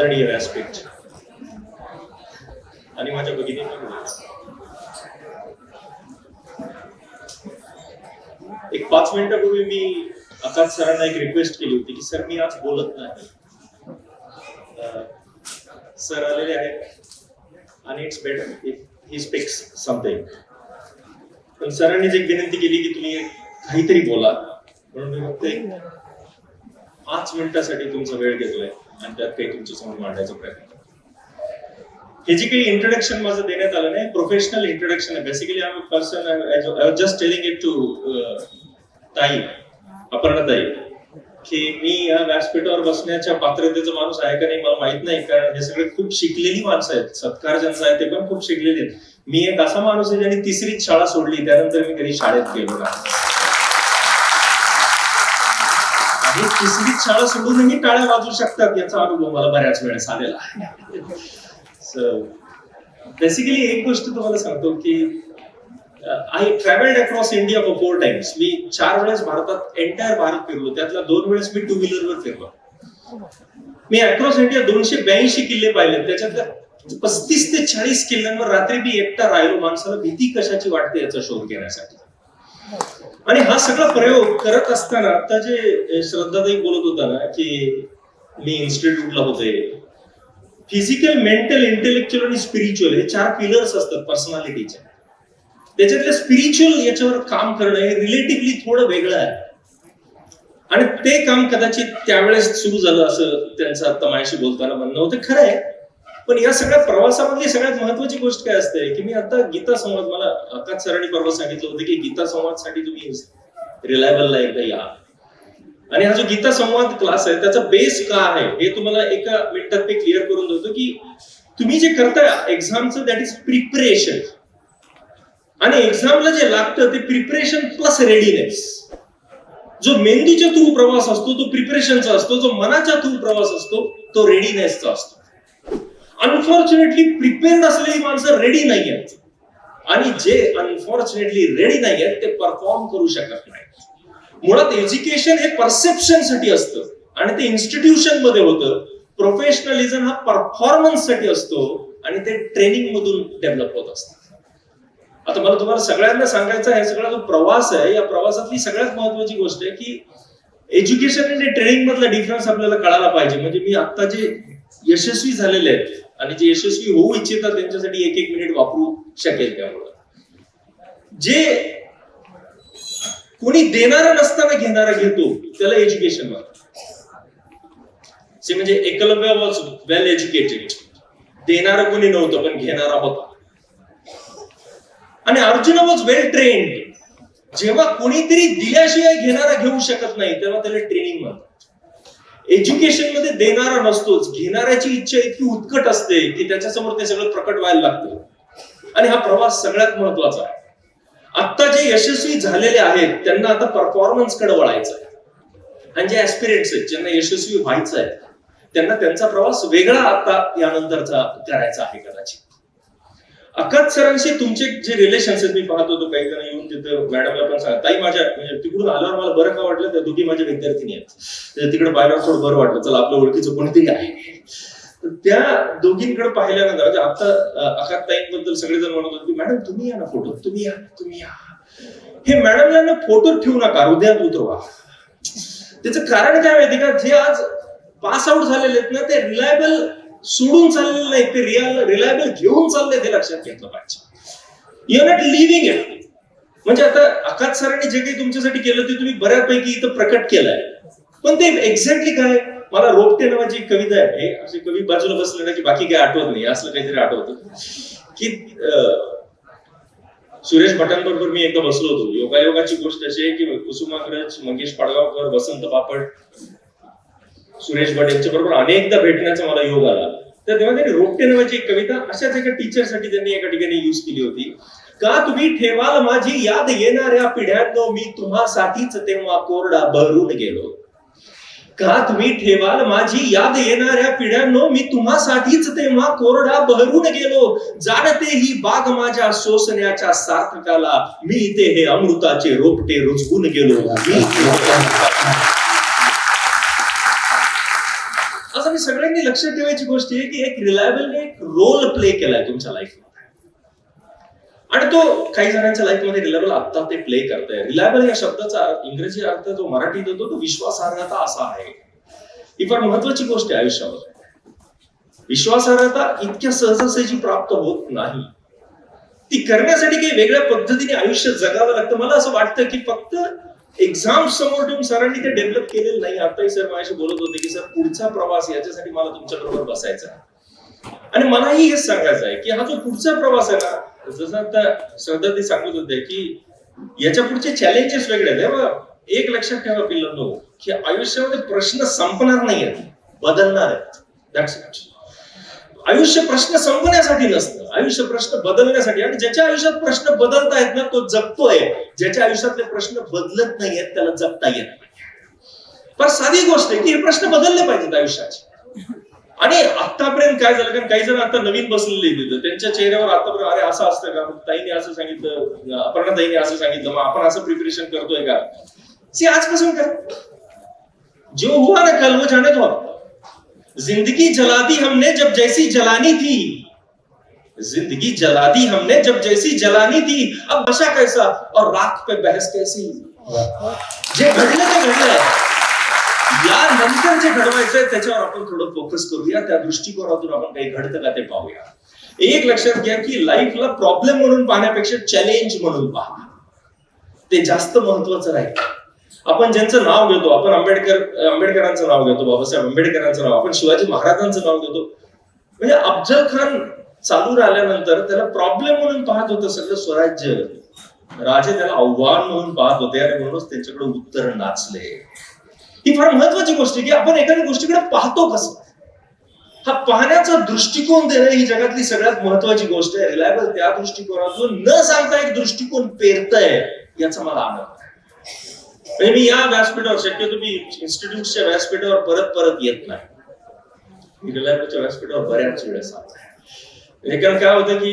आदरणीय व्यासपीठ. आणि माझ्या भगिनी एक पाच मिनिटापूर्वी मी आकाश सरांना एक रिक्वेस्ट केली होती की सर मी आज बोलत नाही. सर आलेले आहेत. आणि it's better he speaks something पण सरांनीच एक विनंती केली की तुम्ही काहीतरी बोला. म्हणून मी फक्त पाच मिनिटासाठी तुमचा वेळ घेतोय आणि त्यात काही तुमच्यासमोर मांडायचा प्रयत्न करतो हे जे काही इंट्रोडक्शन माझं देण्यात आलं नाही प्रोफेशनल इंट्रोडक्शन आहे. Basically I person just telling it to Tai Aparna Tai की मी या व्यासपीठावर बसण्याच्या पात्रतेचा माणूस आहे का नाही मला माहीत नाही कारण हे सगळे खूप शिकलेली माणसं आहेत. सत्कार ज्यांचा आहे ते पण खूप शिकलेले आहेत. मी एक असा माणूस आहे ज्याने तिसरीच शाळा सोडली त्यानंतर मी कधी शाळेत गेलो नाही. आणि शाळा सोडूनही टाळ्या वाजू शकतात याचा अनुभव मला बऱ्याच वेळेस आलेला आहे. बेसिकली एक गोष्ट तुम्हाला सांगतो की I travelled across India for four times मी चार वेळेस भारतात एंटायर भारत फिरलो. त्यातल्या दोन वेळेस मी टू व्हीलरवर फिरलो. मी अक्रॉस इंडिया दोनशे ब्याऐंशी किल्ले पाहिले. त्याच्यातल्या पस्तीस ते चाळीस किल्ल्यांवर रात्री मी एकटा राहिलो. माणसाला भीती कशाची वाटते याचा शोध घेण्यासाठी. आणि हा सगळा प्रयोग करत असताना आता जे श्रद्धाताई बोलत होता ना की मी इन्स्टिट्यूटला होते. फिजिकल मेंटल इंटेलेक्च्युअल आणि स्पिरिच्युअल हे चार पिलर्स असतात पर्सनॅलिटीचे त्याच्यातल्या स्पिरिच्युअल याच्यावर काम करणं हे रिलेटिव्हली थोडं वेगळं आहे. आणि ते काम कदाचित त्यावेळेस सुरू झालं असं त्यांचं आता माझ्याशी बोलताना म्हणणं होतं. खरं आहे. पण या सगळ्या प्रवासामधली सगळ्यात महत्वाची गोष्ट काय असते की मी आता गीता संवाद मला आकाश सरांनी परवा सांगितलं होतं की गीता संवादसाठी तुम्ही रिलायबलला एकदा या. आणि हा जो गीता संवाद क्लास आहे त्याचा बेस का आहे हे तुम्हाला एका मिनिटात मी क्लिअर करून देतो की तुम्ही जे करताय एक्झामचं दॅट इज प्रिपरेशन आणि एक्झामला जे लागतं ते प्रिपरेशन प्लस रेडीनेस जो मेंदूच्या थ्रू प्रवास असतो तो प्रिपरेशनचा असतो जो मनाच्या थ्रू प्रवास असतो तो रेडीनेसचा असतो. अनफॉर्च्युनेटली प्रिपेअर्ड असलेली माणसं रेडी नाही आहेत आणि जे अनफॉर्च्युनेटली रेडी नाही आहेत ते परफॉर्म करू शकत नाहीत. मुळात एज्युकेशन हे परसेप्शनसाठी असतं. आणि ते इन्स्टिट्यूशनमध्ये होतं. प्रोफेशनलिझम हा परफॉर्मन्ससाठी असतो. आणि ते ट्रेनिंग मधून डेव्हलप होत असतात आता मला तुम्हाला सगळ्यांना सांगायचं हे सगळा जो प्रवास आहे या प्रवासातली सगळ्यात महत्वाची गोष्ट आहे की एज्युकेशन आणि ट्रेनिंग मधला डिफरन्स आपल्याला कळायला पाहिजे. म्हणजे मी आता जे यशस्वी झालेले आहेत आणि जे यशस्वी होऊ इच्छितात त्यांच्यासाठी एक एक मिनिट वापरू शकेल त्यामुळे. जे कोणी देणारा नसताना घेणारा घेतो त्याला एज्युकेशन म्हणतात. ते म्हणजे एकलव्य वॉज वेल एज्युकेटेड देणारा कोणी नव्हतं पण घेणारा होता. आणि अर्जुन वॉज वेल ट्रेन्ड जेव्हा कोणीतरी दिल्याशिवाय घेणारा घेऊ शकत नाही तेव्हा त्याला ट्रेनिंग म्हणतात. एज्युकेशनमध्ये देणारा नसतोच. घेणाऱ्याची इच्छा इतकी उत्कट असते की त्याच्यासमोर ते सगळं प्रकट व्हायला लागतं. आणि हा प्रवास सगळ्यात महत्त्वाचा आहे. आता जे यशस्वी झालेले आहेत त्यांना आता परफॉर्मन्सकडे वळायचं आहे. आणि जे ऍस्पिरेंट्स आहेत ज्यांना यशस्वी व्हायचं आहे त्यांना त्यांचा प्रवास वेगळा आता यानंतरचा करायचा आहे कदाचित. अकात सरांशी तुमचे जे रिलेशन्स आहेत मी पाहत होतो काही जण येऊन तिथं मॅडमला पण सांग ताई माझ्या म्हणजे तिकडून आल्यावर मला बरं का वाटलं? त्या दोघी माझ्या विद्यार्थिनी आहेत. तिकडे बाहेर थोडं बरं वाटलं चला आपल्या ओळखीचं कोणीतरी आहे. तर त्या दोघींकडे पाहिल्यानंतर म्हणजे आता अकात ताईंबद्दल सगळेजण म्हणत होते की मॅडम तुम्ही या ना फोटो तुम्ही या तुम्ही या. हे मॅडमला ना फोटो ठेवू नका हृदयात उतरवा. त्याचं कारण काय माहिती का? जे आज पास आउट झालेले आहेत ना ते रिलायबल सोडून चाललेलं नाही ते रिअल रिलायबल घेऊन चाललंय ते लक्षात घेतलं पाहिजे. युआर नॉट लिव्हिंग इट म्हणजे आता आकाश सरांनी जे काही तुमच्यासाठी केलं ते तुम्ही बऱ्यापैकी इथं प्रकट केलंय. पण ते एक्झॅक्टली काय? मला रोपटे नावाची एक कविता आहे. अशी कवी बाजूला बसले ना की बाकी काही आठवत नाही. असलं काहीतरी आठवत. की अं, सुरेश भटांबरोबर मी एकदा बसलो होतो. योगायोगाची गोष्ट अशी आहे की कुसुमाग्रज मंगेश पाडगावकर वसंत पापड सुरेश भट यांच्या बरोबर अनेकदा भेटण्याचा मला योग आला. तर तेव्हा त्यांनी रोपटे नावाची एक कविता अशाच एका टीचरसाठी त्यांनी एका ठिकाणी युज केली होती. का तुम्ही ठेवाल माझी याद येणाऱ्या पिढ्यांनो मी तुम्हासाठीच तेव्हा कोरडा भरून गेलो. का तुम्ही ठेवाल माझी याद येणाऱ्या पिढ्यांनो मी तुम्हासाठीच तेव्हा कोरडा बहरून गेलो. जाणते ही बाग माझ्या सोसण्याच्या सार्थकाला. मी इथे हे अमृताचे रोपटे रुजवून गेलो मी ते हे अमृताचे- असं तुम्ही सगळ्यांनी लक्ष ठेवायची गोष्ट आहे की एक रिलायबल एक रोल प्ले केलाय तुमच्या लाईफमध्ये आणि तो काही जणांच्या लाईफमध्ये रिलायबल आता ते प्ले करताय. रिलायबल या शब्दाचा इंग्रजी अर्थ जो मराठीत होतो तो विश्वासार्हता असा आहे. ही फार महत्वाची गोष्ट आहे आयुष्यामध्ये. विश्वासार्हता इतक्या सहजासहजी प्राप्त होत नाही. ती करण्यासाठी काही वेगळ्या पद्धतीने आयुष्य जगावं लागतं. मला असं वाटतं की फक्त एक्झाम समोर ठेवून सरांनी ते डेव्हलप केलेलं नाही. आताही सर माझ्याशी बोलत होते की सर पुढचा प्रवास याच्यासाठी मला तुमच्या बरोबर बसायचा आणि मलाही हेच सांगायचं आहे की हा जो पुढचा प्रवास आहे ना जसं आता श्रद्धा ते सांगत होते की याच्या पुढचे चॅलेंजेस वेगळे आहेत. एक लक्षात ठेवा पिल्लांनो की आयुष्यामध्ये प्रश्न संपणार नाही आहेत बदलणार आहेत. आयुष्य प्रश्न संपण्यासाठी नसतं. आयुष्य प्रश्न बदलण्यासाठी आणि ज्याच्या आयुष्यात प्रश्न बदलतायत ना तो जगतोय. ज्याच्या आयुष्यातले प्रश्न बदलत नाहीयेत त्याला जगता येत नाही. पण साधी गोष्ट आहे की हे प्रश्न बदलले पाहिजेत आयुष्याचे. आणि आतापर्यंत काय झालं? कारण काही जण आता नवीन बसलेले तिथं त्यांच्या चेहऱ्यावर आतापर्यंत अरे असं असतं का? मग ताईने असं सांगितलं अपर्णा ताईने असं सांगितलं मग आपण असं प्रिपरेशन करतोय का? सी आजपासून काय जो हुआ ना कल वो जाने तो जिंदगी जला दी हमने जब जैसी जलानी थी. जिंदगी जला दी हमने जब जैसी जलानी थी अब बचा कैसा? और राख पे बहस कैसी? जे घडलं ते घडलं या नंतर जे घडवायचंय त्याच्यावर आपण थोडं फोकस करूया त्या दृष्टिकोनातून आपण काही घडतं का ते पाहूया. एक लक्षात घ्या की लाईफला प्रॉब्लेम म्हणून पाहण्यापेक्षा चॅलेंज म्हणून पहा. ते जास्त महत्वाचं राहील. आपण ज्यांचं नाव घेतो आपण आंबेडकर आंबेडकरांचं नाव घेतो बाबासाहेब आंबेडकरांचं नाव आपण शिवाजी महाराजांचं नाव घेतो. म्हणजे अफजल खान चालू राहिल्यानंतर त्याला प्रॉब्लेम म्हणून पाहत होतं सगळं स्वराज्य. राजे त्याला आव्हान म्हणून पाहत होते. आणि म्हणूनच त्यांच्याकडे उत्तर नाचले. ही फार महत्वाची गोष्ट आहे की आपण एखाद्या गोष्टीकडे पाहतो कसं? हा पाहण्याचा दृष्टिकोन देणं ही जगातली सगळ्यात महत्वाची गोष्ट आहे. रिलायबल त्या दृष्टिकोनातून न सांगता एक दृष्टिकोन पेरतय याचा मला आनंद आहे. म्हणजे मी या व्यासपीठावर शक्यतो मी इन्स्टिट्यूटच्या व्यासपीठावर परत परत येत नाही. मी रिलायबलच्या व्यासपीठावर बऱ्याच वेळेस आलो. कारण काय होतं की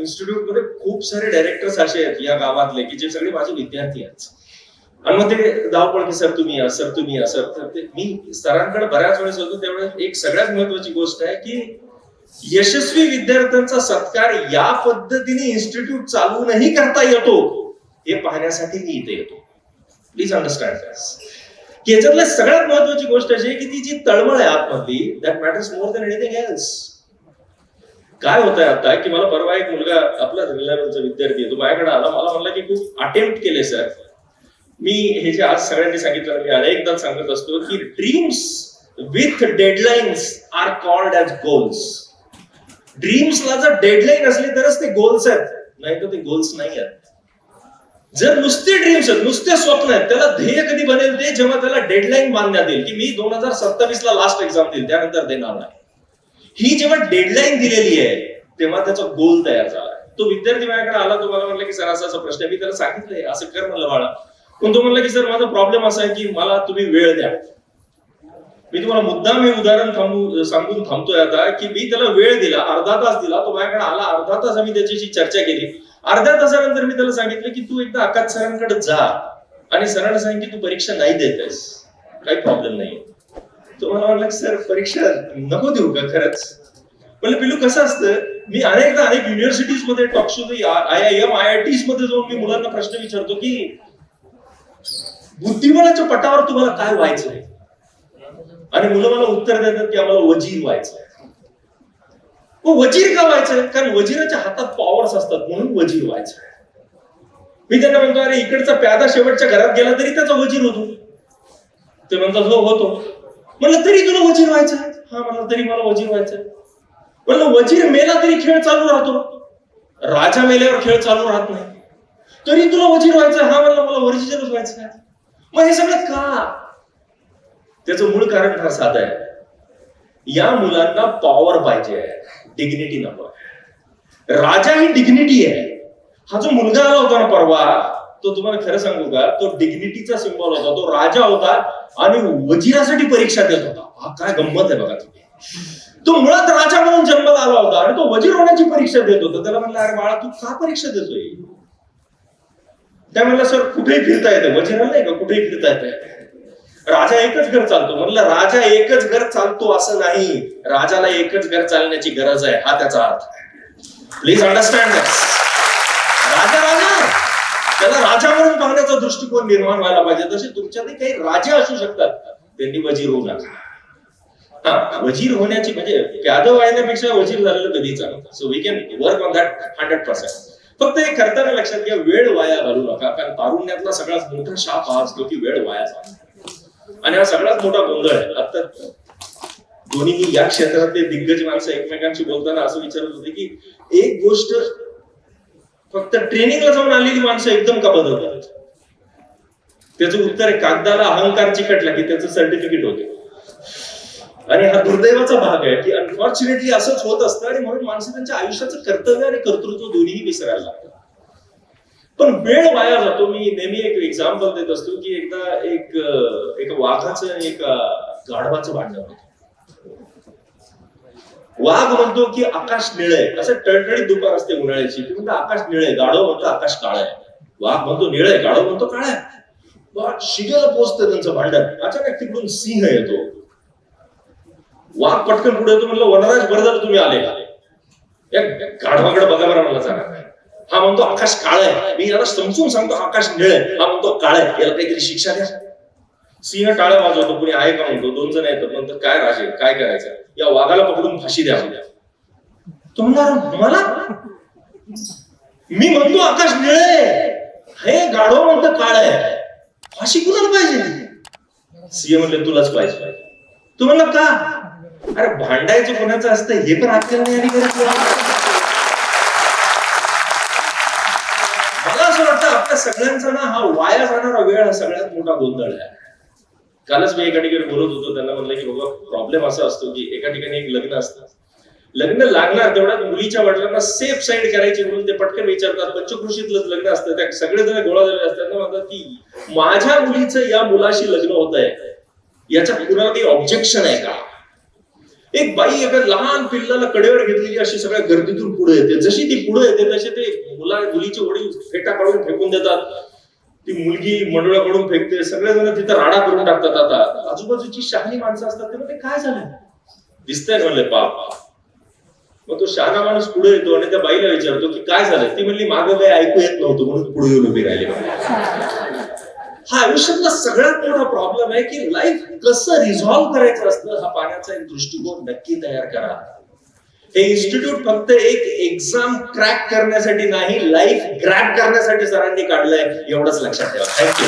इन्स्टिट्यूटमध्ये खूप सारे डायरेक्टर्स असे आहेत या गावातले की जे सगळे माझे विद्यार्थी आहेत. आणि मग ते धावपळ की सर तुम्ही या सर तुम्ही या सर. तर ते मी सरांकडे बऱ्याच वेळेस होतो त्यावेळेस एक सगळ्यात महत्वाची गोष्ट आहे की यशस्वी विद्यार्थ्यांचा सत्कार या पद्धतीने इन्स्टिट्यूट चालवूनही करता येतो हे पाहण्यासाठी मी इथे येतो. प्लीज अंडरस्टँड याच्यातल्या सगळ्यात महत्वाची गोष्ट अशी आहे की ती जी तळमळ आहे आतमधली that matters more than anything else काय होत आहे आता की मला परवा एक मुलगा आपला रिलायबलचा विद्यार्थी आहे तो माझ्याकडे आला. मला म्हणला की खूप अटेम्प्ट केले सर मी हे जे आज सगळ्यांनी सांगितलं मी अनेकदा सांगत असतो की dreams with deadlines are called as goals ड्रीम्सला जर डेडलाईन असली तरच ते गोल्स आहेत. नाही तर ते गोल्स नाही आहेत. जर नुसते ड्रीम्स आहेत नुसते स्वप्न आहेत त्याला ध्येय कधी बनेल ते जेव्हा त्याला डेडलाईन बांधण्यात येईल. की मी दोन हजार सत्तावीस ला लास्ट एक्झाम देईल त्यानंतर देणार नाही. ही जेव्हा डेडलाईन दिलेली आहे तेव्हा त्याचा गोल तयार झाला तो विद्यार्थी माझ्याकडे आला तो मला म्हणला की सर असा असा प्रश्न आहे. मी त्याला सांगितलंय असं कर म्हणलं बाळा. पण तो म्हणला की सर माझा प्रॉब्लेम असा आहे की मला तुम्ही वेळ द्या. मी तुम्हाला मुद्दाम हे उदाहरण थांबू सांगून थांबतोय आता की मी त्याला वेळ दिला अर्धा तास दिला तो माझ्याकडे आला अर्धा तास आम्ही त्याच्याशी चर्चा केली. अर्ध्या तासानंतर मी त्याला सांगितलं की तू एकदा आकाश सरांकडे जा आणि सरांना सांग की तू परीक्षा नाही देतेस काही प्रॉब्लेम नाही तो मला सर परीक्षा नको देऊ का खरंच? म्हणलं पिलू कसं असतं? मी अनेकदा अनेक युनिव्हर्सिटीजमध्ये talk show I I M I I टीजमध्ये जाऊन मी मुलांना प्रश्न विचारतो की बुद्धिबळाच्या पटावर तुम्हाला काय व्हायचंय आणि मुलं मला उत्तर देतात की आम्हाला वजीर व्हायचंय मग वजीर का व्हायचंय कारण वजीराच्या हातात पॉवर्स असतात म्हणून वजीर व्हायचंय मी त्यांना म्हणतो अरे इकडचा प्यादा शेवटच्या घरात गेला तरी त्याचा वजीर होतो. ते म्हणतात हो होतो. म्हणलं तरी तुला वजीर व्हायचं आहे. हा म्हणलं तरी मला वजीर व्हायचंय म्हणलं वजीर मेला तरी खेळ चालू राहतो. राजा मेल्यावर खेळ चालू राहत नाही. तरी तुला वजीर व्हायचं हा म्हणलं मला वजीरच व्हायचं आहे. मग हे सगळं का? त्याचं मूळ कारण फार साधं आहे. या मुलांना पॉवर पाहिजे डिग्निटी नको राजा ही डिग्निटी आहे. हा जो मुलगा आला होता ना परवा तो तुम्हाला खरं सांगू का तो डिग्निटीचा सिम्बॉल होता तो राजा होता आणि वजिरासाठी परीक्षा देत होता. हा काय गंमत आहे बघा तुम्ही. तो मुळात राजा म्हणून जन्माला आला होता आणि तो वजीर होण्याची परीक्षा देत होता. त्याला म्हणलं अरे बाळा तू का परीक्षा देतोय? त्या म्हणलं सर कुठेही फिरता येते. वजीराला नाही का कुठेही फिरता येते. राजा एकच घर चालतो. म्हणलं राजा एकच घर चालतो असं नाही. राजाला एकच घर चालण्याची गरज आहे. हा त्याचा अर्थ प्लीज अंडरस्टँड त्याला राजा म्हणून पाहण्याचा दृष्टिकोन निर्माण व्हायला पाहिजे. तसे तुमच्यातही काही राजे असू शकतात. त्यांनी वजीर होऊ नका. हा वजीर होण्याची म्हणजे प्यादव वाहिन्यापेक्षा वजीर झालेलं कधी चालत? So we can work on that hundred percent फक्त हे करताना लक्षात घ्या वेळ वाया घालू नका. कारण तारुण्यातला सगळ्यात मोठा शाप हा असतो की वेळ वाया जातो आणि हा सगळ्यात मोठा गोंधळ आहे. आता दोन्ही या क्षेत्रातले दिग्गज माणसं एकमेकांशी बोलताना असं विचारत होते की एक गोष्ट फक्त ट्रेनिंगला जाऊन आलेली माणसं एकदम का बदलतात त्याचं उत्तर आहे कागदाला अहंकार चिकटला की त्याचं सर्टिफिकेट होते. आणि हा दुर्दैवाचा भाग आहे की अनफॉर्च्युनेटली असंच होत असतं आणि म्हणून माणसं त्यांच्या आयुष्याचं कर्तव्य आणि कर्तृत्व दोन्ही विसरायला लागतात. पण वेळ वाया जातो. मी नेहमी एक एक्झाम्पल देत असतो की एकदा एक एक वाघाचं आणि एक गाढवाचं भांडण होतं. वाघ म्हणतो की आकाश निळ आहे. असं टळटळीत दुपार असते उन्हाळ्याची. की म्हणतो आकाश निळ आहे. गाढव म्हणतो आकाश काळ आहे. वाघ म्हणतो निळ आहे. गाढव म्हणतो काळ आहे. वाघ शिगेला पोचतं त्यांचं भांडण. अचानक तिकडून सिंह येतो. वाघ पटकन पुढे येतो म्हणलं वनराज बरं झालं तुम्ही आले. या गाढवाकडे बघा बरं मला नाही हा म्हणतो आकाश काळ आहे. मी याला समजून सांगतो आकाश निळ आहे. हा म्हणतो काळ आहे. याला काहीतरी शिक्षा द्या. सिंह टाळ्या वाजवतो कुणी आहे का म्हणतो दोन जण येतात म्हणतात काय राजे काय करायचं? या वाघाला पकडून फाशी द्या तो म्हणणार मला? मी म्हणतो आकाश निळ. हे गाढव म्हणतो काळ. आहे फाशी कुणाला पाहिजे? सिंह म्हणले तुलाच पाहिजे. तू म्हणला का? अरे भांडायचं कोणाचं असतं हे पण आली गरज मला असं वाटतं आपल्या सगळ्यांचा ना हा वाया जाणारा वेळ हा सगळ्यात मोठा गोंधळ आहे. कालच मी एका ठिकाणी बोलत होतो त्यांना म्हणलं की बाबा प्रॉब्लेम असा असतो की एका ठिकाणी एक लग्न असतं. लग्न लागणार तेवढ्यात मुलीच्या वडिलांना सेफ साईड करायची म्हणून ते पटकन विचारतात. पंचकृषीतलंच लग्न असतं त्या सगळेजण गोळा झाले असतात. ना म्हणतात की माझ्या मुलीचं या मुलाशी लग्न होत आहे याच्या कुणाला काही ऑब्जेक्शन आहे का? एक बाई एका लहान पिल्लाला कडेवर घेतलेली अशी सगळ्या गर्दीतून पुढे येते. जशी ती पुढे येते तसे ते मुला मुलीचे वडील फेटा काढून फेकून देतात. ती मुलगी मंडळाकडून फेकते सगळेजण तिथं राडा करून टाकतात आता. आजूबाजूची शहाणी माणसं असतात ते म्हणते काय झालं? दिसतंय म्हणले पाप मग तो शहाणा माणूस पुढे येतो आणि त्या बाईला विचारतो की काय झालं? ती म्हणली मागं काही ऐकू येत नव्हतं म्हणून पुढे येऊन उभी राहिली. हा आयुष्यातला सगळ्यात मोठा प्रॉब्लेम आहे की लाईफ कसं रिझॉल्व्ह करायचं असतं हा पाण्याचा एक दृष्टिकोन नक्की तयार करा. हे इन्स्टिट्यूट फक्त एक एक्झाम क्रॅक करण्यासाठी नाही लाईफ ग्रॅप करण्यासाठी सरांनी काढलंय. एवढंच लक्षात ठेवा. थँक्यू